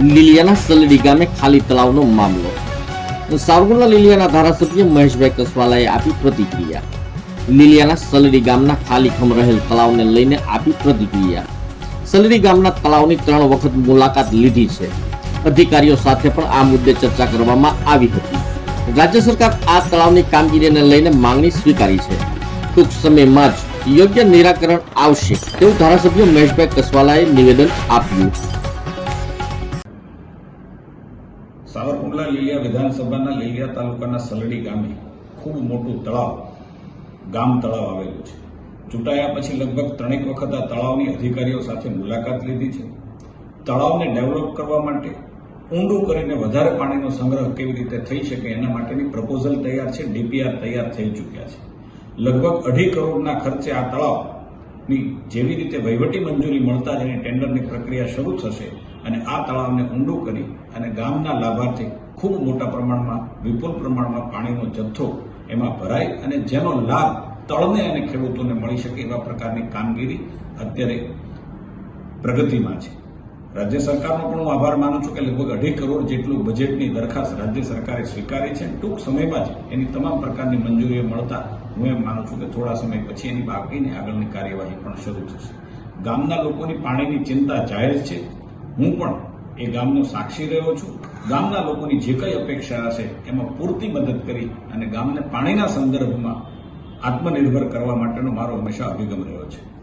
લીલિયાના સલડી ગામે ખાલી તળાવનો મામલો સાવરકુંડલા લીલિયાના ધારાસભ્ય મહેશભાઈ કસવાલાએ આપી પ્રતિક્રિયા લીલિયાના સલડી ગામના ખાલી ખમ રહેલ તળાવને લઈને આપી પ્રતિક્રિયા સલડી ગામના તળાવની ત્રણ વખત મુલાકાત લીધી છે અધિકારીઓ સાથે પણ આ મુદ્દે ચર્ચા કરવામાં આવી હતી રાજ્ય સરકાર આ તળાવની કામગીરીને લઈને માંગણી સ્વીકારી છે ટૂંક સમયમાં જ યોગ્ય નિરાકરણ આવશે તેવું ધારાસભ્ય મહેશભાઈ કસવાલાએ નિવેદન આપ્યું સાવરકુંડલા લીલિયા વિધાનસભાના લીલિયા તાલુકાના સલડી ગામે ખૂબ મોટું તળાવ, ગામ તળાવ આવેલું છે. ચૂંટાયા પછી લગભગ ત્રણેક વખત આ તળાવની અધિકારીઓ સાથે મુલાકાત લીધી છે. તળાવને ડેવલપ કરવા માટે ઊંડું કરીને વધારે પાણીનો સંગ્રહ કેવી રીતે થઈ શકે એના માટેની પ્રપોઝલ તૈયાર છે, ડીપીઆર તૈયાર થઈ ચૂક્યા છે. લગભગ અઢી કરોડના ખર્ચે આ તળાવની જેવી રીતે વહીવટી મંજૂરી મળતા જ એની ટેન્ડરની પ્રક્રિયા શરૂ થશે અને આ તળાવને ઊંડો કરી અને ગામના લાભાર્થી ખૂબ મોટા પ્રમાણમાં, વિપુલ પ્રમાણમાં પાણીનો જથ્થો એમાં ભરાય અને જેનો લાભ તળને અને ખેડૂતોને મળી શકે એવા પ્રકારની કામગીરી અત્યારે પ્રગતિમાં છે. રાજ્ય સરકારનો પણ હું આભાર માનું છું કે લગભગ અઢી કરોડ જેટલું બજેટની દરખાસ્ત રાજ્ય સરકારે સ્વીકારી છે. ટૂંક સમયમાં જ એની તમામ પ્રકારની મંજૂરીઓ મળતા હું એમ માનું છું કે થોડા સમય પછી એની બાકીની આગળની કાર્યવાહી પણ શરૂ થશે. ગામના લોકોની પાણીની ચિંતા જાહેર છે. હું પણ એ ગામનો સાક્ષી રહ્યો છું. ગામના લોકોની જે કંઈ અપેક્ષા હશે, એમાં પૂરતી મદદ કરી અને ગામને પાણીના સંદર્ભમાં આત્મનિર્ભર કરવા માટેનો મારો હંમેશા અભિગમ રહ્યો છે.